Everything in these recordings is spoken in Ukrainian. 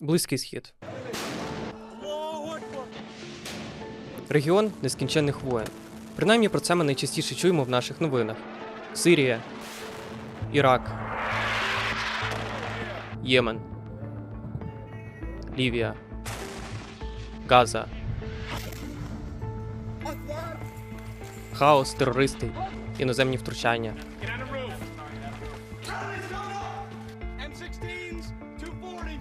Близький схід. Регіон нескінченних воєн. Принаймні про це ми найчастіше чуємо в наших новинах: Сирія, Ірак, Ємен, Лівія, Газа. Хаос, терористи, іноземні втручання.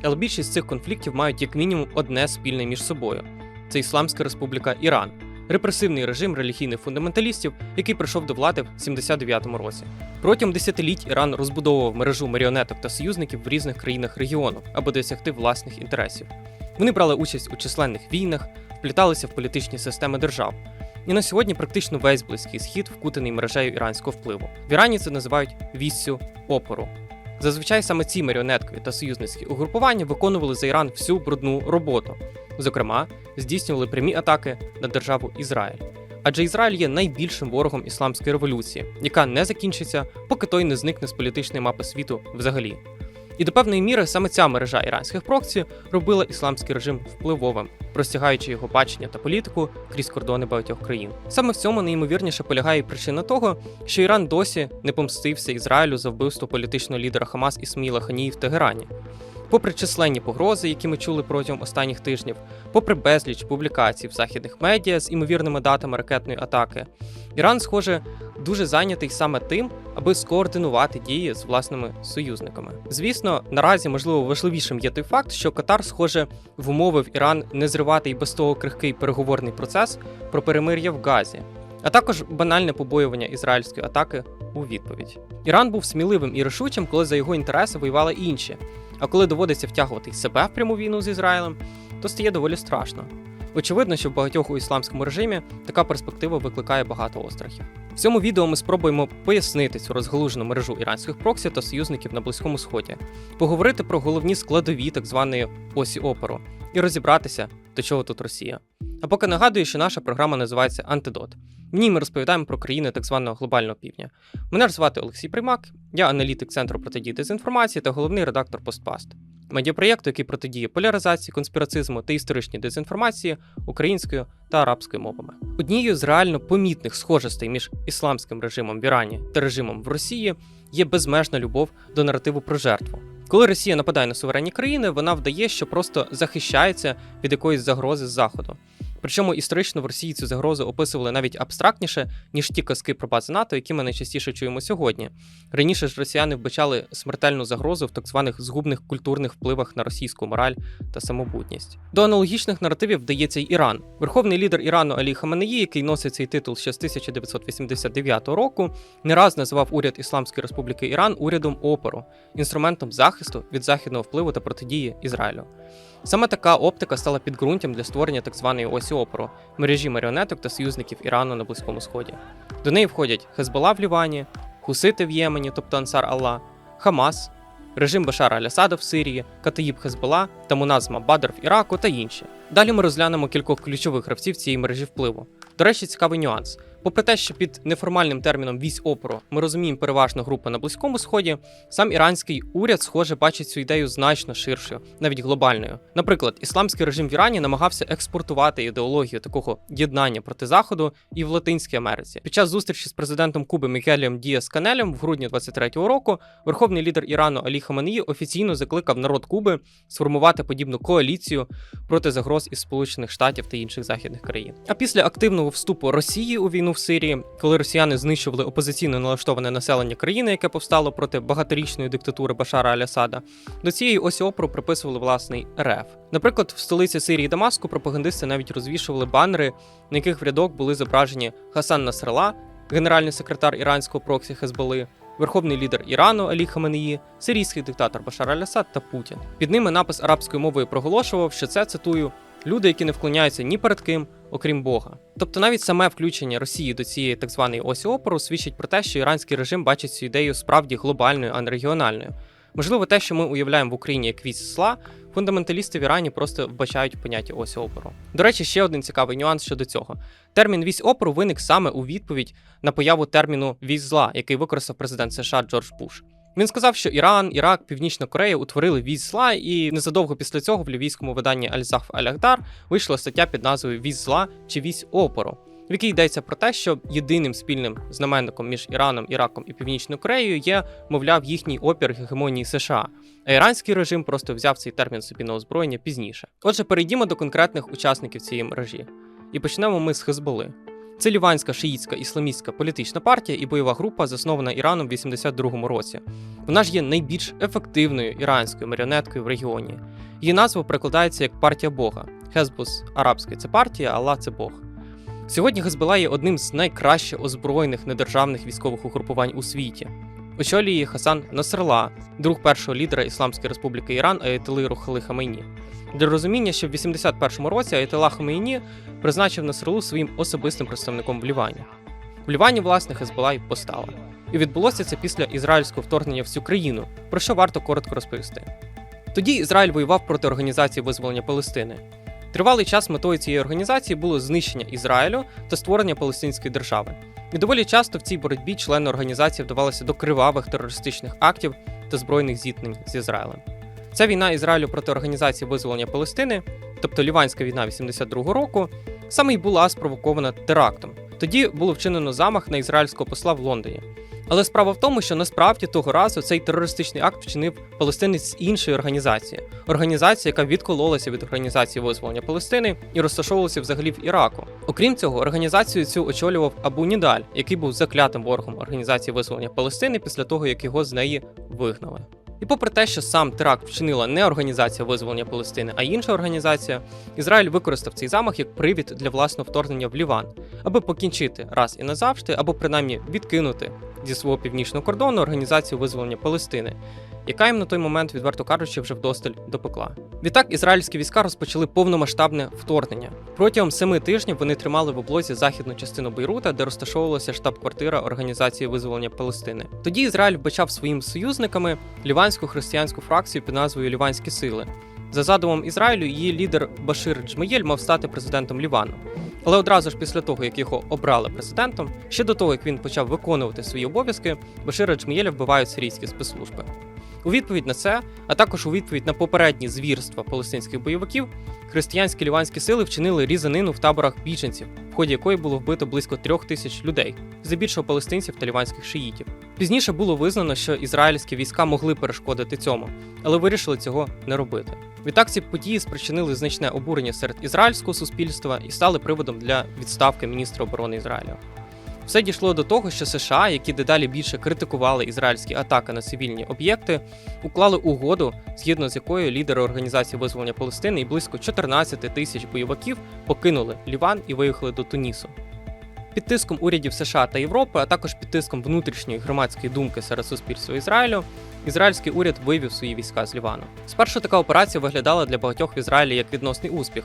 Але більшість цих конфліктів мають як мінімум одне спільне між собою: це Ісламська Республіка Іран, репресивний режим релігійних фундаменталістів, який прийшов до влади в 79-му році. Протягом десятиліть Іран розбудовував мережу маріонеток та союзників в різних країнах регіону, аби досягти власних інтересів. Вони брали участь у численних війнах, впліталися в політичні системи держав. І на сьогодні практично весь близький схід вкутаний мережею іранського впливу. В Ірані це називають віссю опору. Зазвичай саме ці маріонеткові та союзницькі угрупування виконували за Іран всю брудну роботу. Зокрема, здійснювали прямі атаки на державу Ізраїль. Адже Ізраїль є найбільшим ворогом ісламської революції, яка не закінчиться, поки той не зникне з політичної мапи світу взагалі. І до певної міри саме ця мережа іранських проксі робила ісламський режим впливовим, простягаючи його бачення та політику крізь кордони багатьох країн. Саме в цьому найімовірніше полягає причина того, що Іран досі не помстився Ізраїлю за вбивство політичного лідера Хамас Ісмаїла Ханії в Тегерані. Попри численні погрози, які ми чули протягом останніх тижнів, попри безліч публікацій в західних медіа з імовірними датами ракетної атаки, Іран, схоже, дуже зайнятий саме тим, аби скоординувати дії з власними союзниками. Звісно, наразі можливо важливішим є той факт, що Катар, схоже, вмовив Іран не зривати і без того крихкий переговорний процес про перемир'я в Газі, а також банальне побоювання ізраїльської атаки у відповідь. Іран був сміливим і рішучим, коли за його інтереси воювали інші. А коли доводиться втягувати себе в пряму війну з Ізраїлем, то стає доволі страшно. Очевидно, що в багатьох у ісламському режимі така перспектива викликає багато острахів. В цьому відео ми спробуємо пояснити цю розгалужену мережу іранських проксі та союзників на Близькому Сході, поговорити про головні складові так званої осі опору і розібратися, до чого тут Росія. А поки нагадую, що наша програма називається Антидот. В ній ми розповідаємо про країни так званого глобального півдня. Мене ж звати Олексій Примак, я аналітик Центру протидії дезінформації та головний редактор Постпаст, медіапроєкту, який протидіє поляризації, конспірацизму та історичній дезінформації українською та арабською мовами. Однією з реально помітних схожостей між ісламським режимом в Ірані та режимом в Росії є безмежна любов до наративу про жертву. Коли Росія нападає на суверенні країни, вона вдає, що просто захищається від якоїсь загрози з заходу. Причому історично в Росії цю загрозу описували навіть абстрактніше, ніж ті казки про бази НАТО, які ми найчастіше чуємо сьогодні. Раніше ж росіяни вбачали смертельну загрозу в так званих згубних культурних впливах на російську мораль та самобутність. До аналогічних наративів вдається й Іран. Верховний лідер Ірану Алі Хаменеї, який носить цей титул ще з 1989 року, не раз називав уряд Ісламської Республіки Іран урядом опору, інструментом захисту від західного впливу та протидії Ізраїлю. Саме така оптика стала підґрунтям для створення так званої осі опору мережі маріонеток та союзників Ірану на Близькому Сході. До неї входять Хезбола в Лівані, Хусити в Ємені, тобто Ансар Алла, Хамас, режим Башара Алясада в Сирії, Катаїб Хезбола та Муназма Бадр в Іраку та інші. Далі ми розглянемо кількох ключових гравців цієї мережі впливу. До речі, цікавий нюанс. Попри те, що під неформальним терміном вісь опору ми розуміємо переважно групу на Близькому Сході, сам іранський уряд, схоже, бачить цю ідею значно ширшою, навіть глобальною. Наприклад, ісламський режим в Ірані намагався експортувати ідеологію такого єднання проти заходу і в Латинській Америці. Під час зустрічі з президентом Куби Мікелієм Діас Канелем в грудні 23-го року верховний лідер Ірану Алі Хаменеї офіційно закликав народ Куби сформувати подібну коаліцію проти загроз із Сполучених Штатів та інших західних країн. А після активного вступу Росії у війну в Сирії, коли росіяни знищували опозиційно налаштоване населення країни, яке повстало проти багаторічної диктатури Башара Алясада, до цієї осі опору приписували власний РФ. Наприклад, в столиці Сирії Дамаску пропагандисти навіть розвішували банери, на яких в рядок були зображені Хасан Насрала, генеральний секретар іранського проксі Хезболи, верховний лідер Ірану Алі Хаменеї, сирійський диктатор Башар Аль-Асад та Путін. Під ними напис арабською мовою проголошував, що це цитую. Люди, які не вклоняються ні перед ким, окрім Бога. Тобто навіть саме включення Росії до цієї так званої осі опору свідчить про те, що іранський режим бачить цю ідею справді глобальною, а не регіональною. Можливо, те, що ми уявляємо в Україні як вісь зла, фундаменталісти в Ірані просто вбачають в понятті осі опору. До речі, ще один цікавий нюанс щодо цього. Термін вісь опору виник саме у відповідь на появу терміну вісь зла, який використав президент США Джордж Буш. Він сказав, що Іран, Ірак, Північна Корея утворили військ зла, і незадовго після цього в лівійському виданні Аль-Захф Аль-Ахдар вийшла стаття під назвою Військ зла чи військ опору, в якій йдеться про те, що єдиним спільним знаменником між Іраном, Іраком і Північною Кореєю є, мовляв, їхній опір гегемонії США. А іранський режим просто взяв цей термін собі на озброєння пізніше. Отже, перейдімо до конкретних учасників цієї мережі. І почнемо ми з Хезболи. Це ліванська шиїтська ісламістська політична партія і бойова група, заснована Іраном в 82-му році. Вона ж є найбільш ефективною іранською маріонеткою в регіоні. Її назва перекладається як партія Бога. Хезбус арабський це партія, Аллах це Бог. Сьогодні Хезбола є одним з найкраще озброєних недержавних військових угрупувань у світі. Очолює Хасан Насрала, друг першого лідера Ісламської Республіки Іран Аятоли Рухали Хамейні. Для розуміння, що в 81-му році Аятолла Хамейні призначив Насралу своїм особистим представником в Лівані. В Лівані, власне, Хезбола й постала. І відбулося це після ізраїльського вторгнення в цю країну, про що варто коротко розповісти. Тоді Ізраїль воював проти організації визволення Палестини. Тривалий час метою цієї організації було знищення Ізраїлю та створення Палестинської держави. І доволі часто в цій боротьбі члени організації вдавалися до кривавих терористичних актів та збройних зіткнень з Ізраїлем. Ця війна Ізраїлю проти організації визволення Палестини, тобто Ліванська війна 82-го року, саме й була спровокована терактом. Тоді було вчинено замах на ізраїльського посла в Лондоні. Але справа в тому, що насправді того разу цей терористичний акт вчинив палестинець з іншої організації, організація, яка відкололася від організації визволення Палестини і розташовувалася взагалі в Іраку. Окрім цього, організацію цю очолював Абу Нідаль, який був заклятим ворогом організації визволення Палестини після того, як його з неї вигнали. І попри те, що сам теракт вчинила не організація визволення Палестини, а інша організація, Ізраїль використав цей замах як привід для власного вторгнення в Ліван, аби покінчити раз і назавжди, або принаймні відкинути зі свого північного кордону організацію визволення Палестини, яка їм на той момент, відверто кажучи, вже вдосталь допекла. Відтак ізраїльські війська розпочали повномасштабне вторгнення. Протягом семи тижнів вони тримали в облозі західну частину Бейрута, де розташовувалася штаб-квартира організації визволення Палестини. Тоді Ізраїль вбачав своїм союзниками ліванську християнську фракцію під назвою Ліванські сили. За задумом Ізраїлю, її лідер Башир Джмеєль мав стати президентом Лівану. Але одразу ж після того, як його обрали президентом, ще до того, як він почав виконувати свої обов'язки, Башира Джмеєля вбивають сирійські спецслужби. У відповідь на це, а також у відповідь на попередні звірства палестинських бойовиків, християнські ліванські сили вчинили різанину в таборах біженців, в ході якої було вбито близько трьох тисяч людей, здебільшого палестинців та ліванських шиїтів. Пізніше було визнано, що ізраїльські війська могли перешкодити цьому, але вирішили цього не робити. Відтак ці події спричинили значне обурення серед ізраїльського суспільства і стали приводом для відставки міністра оборони Ізраїля. Все дійшло до того, що США, які дедалі більше критикували ізраїльські атаки на цивільні об'єкти, уклали угоду, згідно з якою лідери організації визволення Палестини і близько 14 тисяч бойовиків покинули Ліван і виїхали до Тунісу. Під тиском урядів США та Європи, а також під тиском внутрішньої громадської думки серед суспільства Ізраїлю, ізраїльський уряд вивів свої війська з Лівану. Спершу така операція виглядала для багатьох в Ізраїлі як відносний успіх,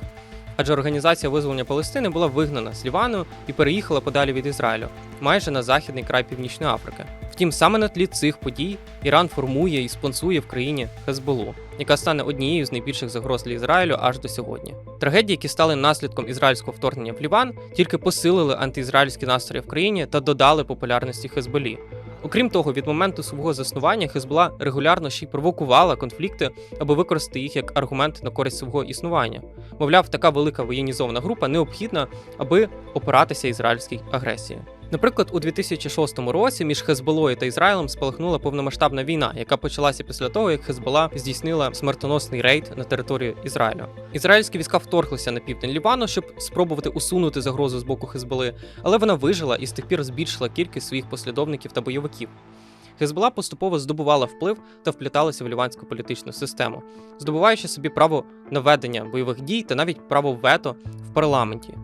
адже організація визволення Палестини була вигнана з Лівану і переїхала подалі від Ізраїлю, майже на західний край Північної Африки. Втім, саме на тлі цих подій Іран формує і спонсує в країні Хезболу, яка стане однією з найбільших загроз для Ізраїлю аж до сьогодні. Трагедії, які стали наслідком ізраїльського вторгнення в Ліван, тільки посилили антиізраїльські настрої в країні та додали популярності Хезболі. Окрім того, від моменту свого заснування Хезбола регулярно ще й провокувала конфлікти, аби використати їх як аргумент на користь свого існування. Мовляв, така велика воєнізована група необхідна, аби опиратися ізраїльській агресії. Наприклад, у 2006 році між Хезболою та Ізраїлем спалахнула повномасштабна війна, яка почалася після того, як Хезбола здійснила смертоносний рейд на територію Ізраїлю. Ізраїльські війська вторглися на південь Лівану, щоб спробувати усунути загрозу з боку Хезболи, але вона вижила і з тих пір збільшила кількість своїх послідовників та бойовиків. Хезбола поступово здобувала вплив та впліталася в ліванську політичну систему, здобуваючи собі право на ведення бойових дій та навіть право вето в парламенті.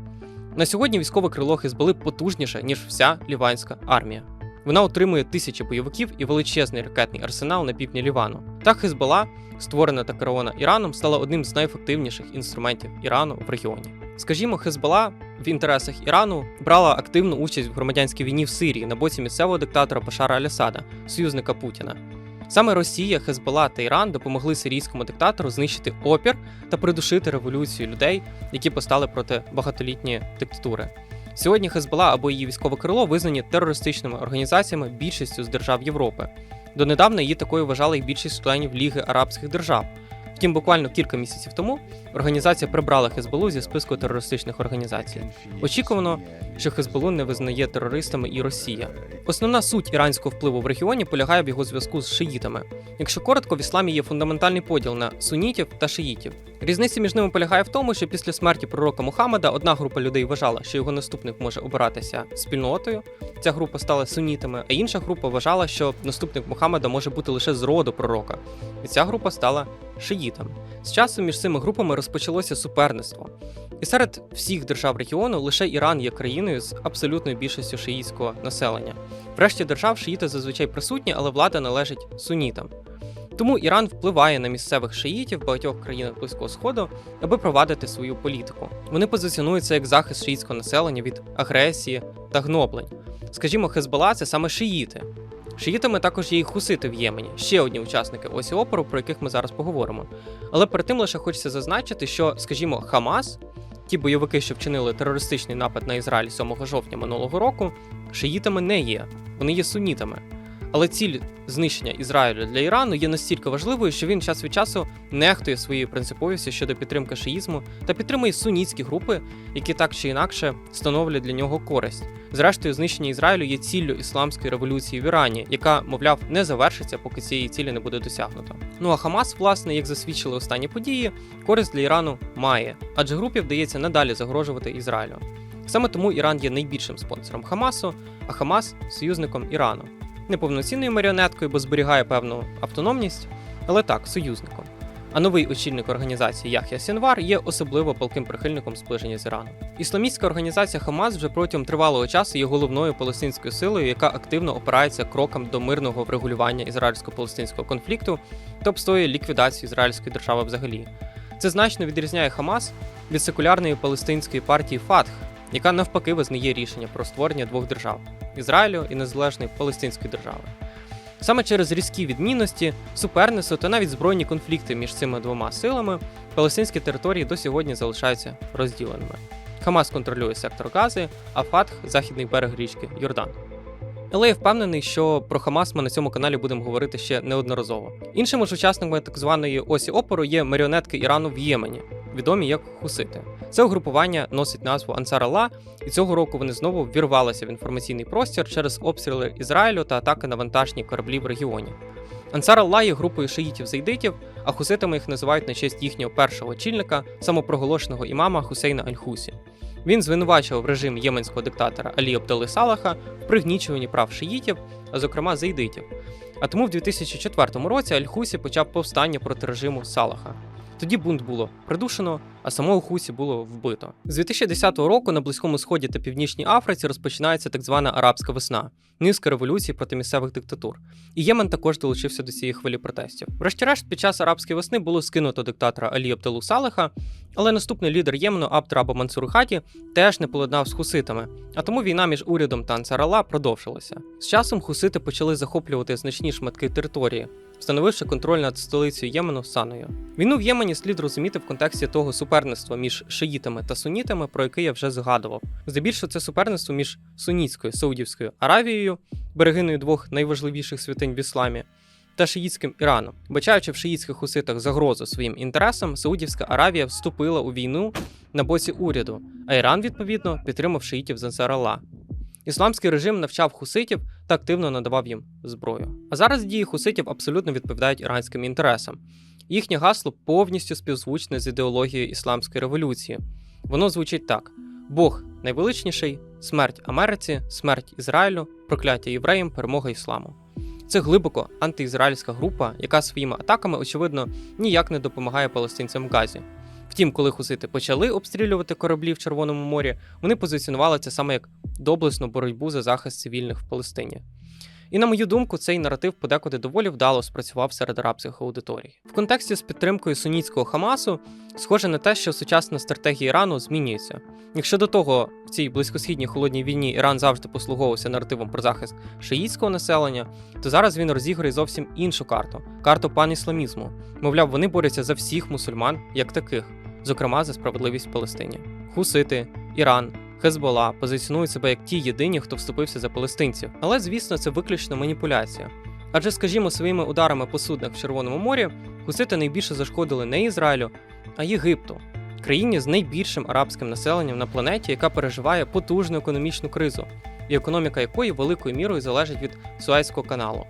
На сьогодні військове крило Хезболи потужніше, ніж вся ліванська армія. Вона отримує тисячі бойовиків і величезний ракетний арсенал на півдні Лівану. Так Хезбола, створена та керована Іраном, стала одним з найефективніших інструментів Ірану в регіоні. Скажімо, Хезбола в інтересах Ірану брала активну участь в громадянській війні в Сирії на боці місцевого диктатора Башара Аль-Асада, союзника Путіна. Саме Росія, Хезбола та Іран допомогли сирійському диктатору знищити опір та придушити революцію людей, які постали проти багатолітньої диктатури. Сьогодні Хезбола або її військове крило визнані терористичними організаціями більшістю з держав Європи. Донедавна її такою вважали й більшість членів Ліги Арабських держав. Втім, буквально кілька місяців тому організація прибрала Хезболу зі списку терористичних організацій. Очікувано, що Хезболу не визнає терористами і Росія. Основна суть іранського впливу в регіоні полягає в його зв'язку з шиїтами. Якщо коротко, в ісламі є фундаментальний поділ на сунітів та шиїтів. Різниця між ними полягає в тому, що після смерті пророка Мухаммада одна група людей вважала, що його наступник може обиратися спільнотою. Ця група стала сунітами, а інша група вважала, що наступник Мухаммада може бути лише з роду пророка. І ця група стала шиїтами. З часом між цими групами розпочалося суперництво. І серед всіх держав регіону лише Іран є країною з абсолютною більшістю шиїтського населення. Врешті держав шиїти зазвичай присутні, але влада належить сунітам. Тому Іран впливає на місцевих шиїтів багатьох країнах Близького Сходу, аби провадити свою політику. Вони позиціонуються як захист шиїтського населення від агресії та гноблень. Скажімо, Хезбола це саме шиїти. Шиїтами також є і хусити в Ємені, ще одні учасники осі опору, про яких ми зараз поговоримо. Але перед тим лише хочеться зазначити, що, скажімо, Хамас, ті бойовики, що вчинили терористичний напад на Ізраїль 7 жовтня минулого року, шиїтами не є, вони є сунітами. Але ціль знищення Ізраїлю для Ірану є настільки важливою, що він час від часу нехтує своєю принциповістю щодо підтримки шиїзму та підтримує сунітські групи, які так чи інакше становлять для нього користь. Зрештою, знищення Ізраїлю є ціллю ісламської революції в Ірані, яка, мовляв, не завершиться, поки цієї цілі не буде досягнуто. Ну а Хамас, власне, як засвідчили останні події, користь для Ірану має, адже групі вдається надалі загрожувати Ізраїлю. Саме тому Іран є найбільшим спонсором Хамасу, а Хамас союзником Ірану. Не повноцінною маріонеткою, бо зберігає певну автономність, але так, союзником. А новий очільник організації Яхя Сінвар є особливо палким прихильником зближення з Іраном. Ісламістська організація Хамас вже протягом тривалого часу є головною палестинською силою, яка активно опирається крокам до мирного врегулювання ізраїльсько-палестинського конфлікту та обстоює ліквідацію ізраїльської держави взагалі. Це значно відрізняє Хамас від секулярної палестинської партії Фатх, яка навпаки визнає рішення про створення двох держав Ізраїлю і незалежної Палестинської держави. Саме через різкі відмінності, суперництво та навіть збройні конфлікти між цими двома силами палестинські території до сьогодні залишаються розділеними. Хамас контролює сектор Гази, а Фатх західний берег річки Йордан. Але я впевнений, що про Хамас ми на цьому каналі будемо говорити ще неодноразово. Іншими ж учасниками так званої осі опору є маріонетки Ірану в Ємені, відомі як Хусити. Це угрупування носить назву Ансар Алла, і цього року вони знову ввірвалися в інформаційний простір через обстріли Ізраїлю та атаки на вантажні кораблі в регіоні. Ансар Алла є групою шиїтів-зайдитів, а хуситами їх називають на честь їхнього першого очільника, самопроголошеного імама Хусейна Аль-Хусі. Він звинувачував режим єменського диктатора Алі Абдали Салаха в пригнічуванні прав шиїтів, а зокрема зайдитів. А тому в 2004 році Аль-Хусі почав повстання проти режиму Салаха. Тоді бунт було придушено, а самого Хусі було вбито. З 2010 року на Близькому Сході та Північній Африці розпочинається так звана арабська весна, низка революцій проти місцевих диктатур. І Ємен також долучився до цієї хвилі протестів. Врешті-решт, під час арабської весни було скинуто диктатора Алі Абдалу Салеха, але наступний лідер Ємену Абдраба Мансур Хаті теж не поладнав з хуситами, а тому війна між урядом та Ансарала продовжилася. З часом хусити почали захоплювати значні шматки території, встановивши контроль над столицею Ємену Саною. Війну в Ємені слід розуміти в контексті того суперництва між шиїтами та сунітами, про яке я вже згадував. Здебільшого це суперництво між сунітською Саудівською Аравією, берегиною двох найважливіших святинь в ісламі. Та шиїтським Іраном, бачаючи в шиїтських хуситах загрозу своїм інтересам, Саудівська Аравія вступила у війну на боці уряду, а Іран, відповідно, підтримав шиїтів з. Ісламський режим навчав хуситів та активно надавав їм зброю. А зараз дії хуситів абсолютно відповідають іранським інтересам. Їхнє гасло повністю співзвучне з ідеологією ісламської революції. Воно звучить так: Бог найвеличніший, смерть Америці, смерть Ізраїлю, прокляття євреям, перемога ісламу. Це глибоко антиізраїльська група, яка своїми атаками, очевидно, ніяк не допомагає палестинцям в Газі. Втім, коли хусити почали обстрілювати кораблі в Червоному морі, вони позиціонували це саме як доблесну боротьбу за захист цивільних в Палестині. І на мою думку, цей наратив подекуди доволі вдало спрацював серед арабських аудиторій. В контексті з підтримкою сунітського Хамасу схоже на те, що сучасна стратегія Ірану змінюється. Якщо до того в цій близькосхідній холодній війні Іран завжди послуговувався наративом про захист шиїтського населення, то зараз він розіграє зовсім іншу карту карту панісламізму. Мовляв, вони борються за всіх мусульман як таких, зокрема за справедливість в Палестині. Хусити, Іран. Хезбола позиціонують себе як ті єдині, хто вступився за палестинців. Але, звісно, це виключно маніпуляція. Адже, скажімо, своїми ударами по суднах в Червоному морі гусити найбільше зашкодили не Ізраїлю, а Єгипту, країні з найбільшим арабським населенням на планеті, яка переживає потужну економічну кризу, і економіка якої великою мірою залежить від Суецького каналу.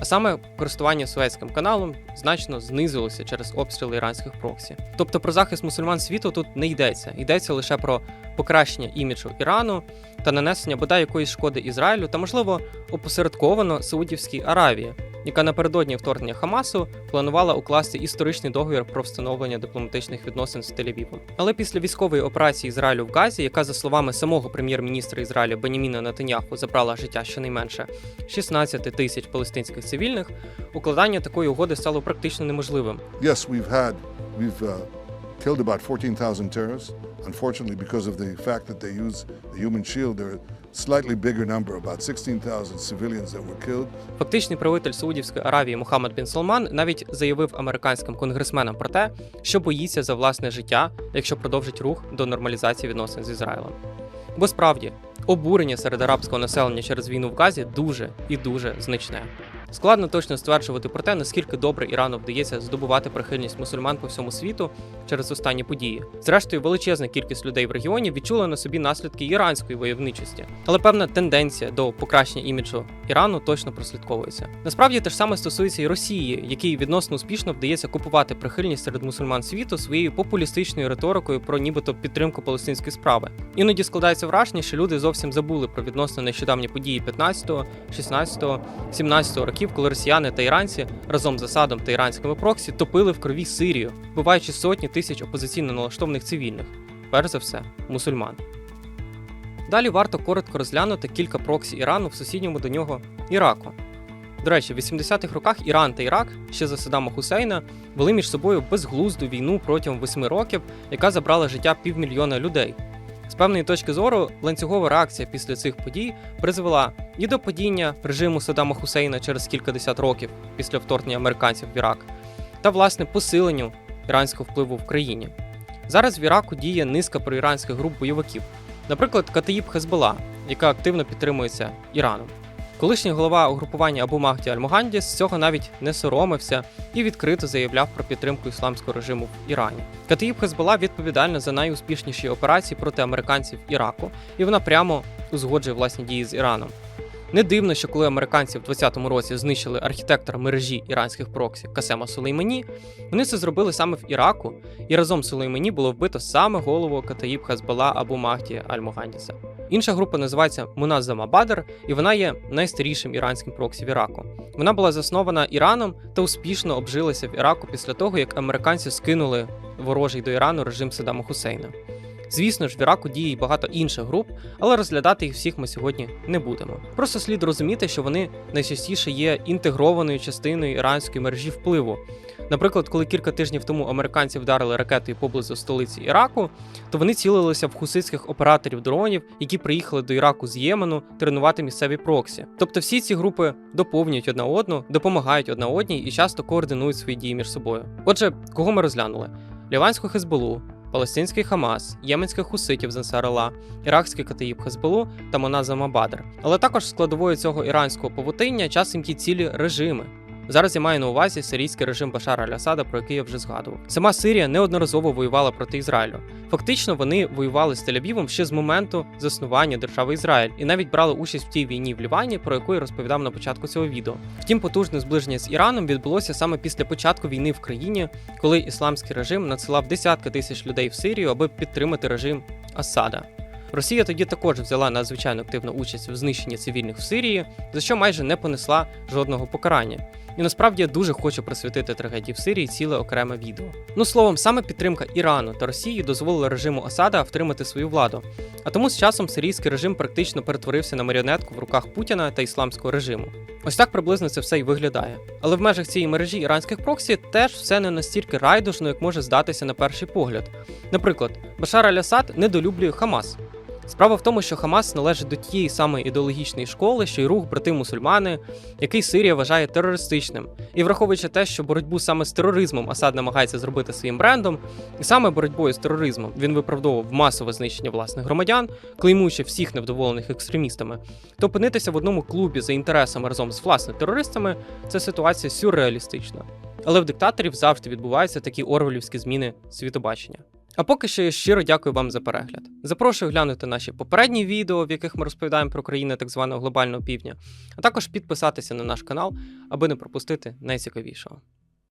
А саме користування Суецьким каналом значно знизилося через обстріли іранських проксі. Тобто про захист мусульман світу тут не йдеться, йдеться лише про покращення іміджу Ірану та нанесення бодай якоїсь шкоди Ізраїлю та, можливо, опосередковано Саудівській Аравії, яка напередодні вторгнення Хамасу планувала укласти історичний договір про встановлення дипломатичних відносин з Тель-Авівом. Але після військової операції Ізраїлю в Газі, яка, за словами самого прем'єр-міністра Ізраїля Беніміна Натаняху, забрала життя щонайменше 16 тисяч палестинських цивільних, укладання такої угоди стало практично неможливим. Yes, we've had, we've uh, killed about 14,000 terrorists. Unfortunately, because of the fact that they use the human shield, there are slightly bigger number, about 16,000 civilians that were killed. Фактичний правитель Саудівської Аравії Мухаммад бін Салман навіть заявив американським конгресменам про те, що боїться за власне життя, якщо продовжить рух до нормалізації відносин з Ізраїлем. Бо справді обурення серед арабського населення через війну в Газі дуже і дуже значне. Складно точно стверджувати про те, наскільки добре Ірану вдається здобувати прихильність мусульман по всьому світу через останні події. Зрештою, величезна кількість людей в регіоні відчула на собі наслідки іранської войовничості, але певна тенденція до покращення іміджу Ірану точно прослідковується. Насправді те ж саме стосується і Росії, якій відносно успішно вдається купувати прихильність серед мусульман світу своєю популістичною риторикою про нібито підтримку палестинської справи. Іноді складається враження, що люди зовсім забули про відносно нещодавні події 15, 16, 17 років, коли росіяни та іранці разом з Асадом та іранськими проксі топили в крові Сирію, вбиваючи сотні тисяч опозиційно налаштованих цивільних, перш за все, мусульман. Далі варто коротко розглянути кілька проксі Ірану в сусідньому до нього Іраку. До речі, в 80-х роках Іран та Ірак ще за Саддама Хусейна вели між собою безглузду війну протягом 8 років, яка забрала життя півмільйона людей. Певної точки зору, ланцюгова реакція після цих подій призвела і до падіння режиму Саддама Хусейна через кількадесят років після вторгнення американців в Ірак, та власне посиленню іранського впливу в країні. Зараз в Іраку діє низка проіранських груп бойовиків, наприклад, Катаїб Хезбола, яка активно підтримується Іраном. Колишній голова угрупування Абу Махді Аль-Муганді з цього навіть не соромився і відкрито заявляв про підтримку ісламського режиму в Ірані. Катиїб Хезбола відповідальна за найуспішніші операції проти американців Іраку, і вона прямо узгоджує власні дії з Іраном. Не дивно, що коли американці в 2020 році знищили архітектора мережі іранських проксі Касема Сулеймані, вони це зробили саме в Іраку, і разом з Сулеймані було вбито саме голову Катаїб Хезбола Абу Махді Аль-Мугандіса. Інша група називається Муназзама Бадр, і вона є найстарішим іранським проксі в Іраку. Вона була заснована Іраном та успішно обжилася в Іраку після того, як американці скинули ворожий до Ірану режим Саддама Хусейна. Звісно ж, в Іраку діє й багато інших груп, але розглядати їх всіх ми сьогодні не будемо. Просто слід розуміти, що вони найчастіше є інтегрованою частиною іранської мережі впливу. Наприклад, коли кілька тижнів тому американці вдарили ракетою поблизу столиці Іраку, то вони цілилися в хуситських операторів дронів, які приїхали до Іраку з Ємену тренувати місцеві проксі. Тобто всі ці групи доповнюють одна одну, допомагають одна одній і часто координують свої дії між собою. Отже, кого ми розглянули? Ліванську Хезболу, Палестинський Хамас, єменських хуситів з Ансар-Алла, іракський Катаїб Хезболу та Моназа Мабадр. Але також складовою цього іранського павутиння часом ті цілі режими. Зараз я маю на увазі сирійський режим Башара Аль-Асада, про який я вже згадував. Сама Сирія неодноразово воювала проти Ізраїлю. Фактично, вони воювали з Тель-Авівом ще з моменту заснування держави Ізраїль і навіть брали участь в тій війні в Лівані, про яку я розповідав на початку цього відео. Втім, потужне зближення з Іраном відбулося саме після початку війни в країні, коли ісламський режим надсилав десятки тисяч людей в Сирію, аби підтримати режим Асада. Росія тоді також взяла надзвичайно активну участь в знищенні цивільних в Сирії, за що майже не понесла жодного покарання. І насправді я дуже хочу присвятити трагедії в Сирії ціле окреме відео. Ну словом, саме підтримка Ірану та Росії дозволила режиму Асада втримати свою владу. А тому з часом сирійський режим практично перетворився на маріонетку в руках Путіна та ісламського режиму. Ось так приблизно це все і виглядає. Але в межах цієї мережі іранських проксі теж все не настільки райдужно, як може здатися на перший погляд. Наприклад, Башар Аль-Асад недолюблює Хамас. Справа в тому, що Хамас належить до тієї самої ідеологічної школи, що й рух брати мусульмани, який Сирія вважає терористичним. І враховуючи те, що боротьбу саме з тероризмом Асад намагається зробити своїм брендом, і саме боротьбою з тероризмом він виправдовував масове знищення власних громадян, клеймуючи всіх невдоволених екстремістами, то опинитися в одному клубі за інтересами разом з власне терористами це ситуація сюрреалістична. Але в диктаторів завжди відбуваються такі орвелівські зміни світобачення. А поки що я щиро дякую вам за перегляд. Запрошую глянути наші попередні відео, в яких ми розповідаємо про країни так званого глобального півдня, а також підписатися на наш канал, аби не пропустити найцікавішого.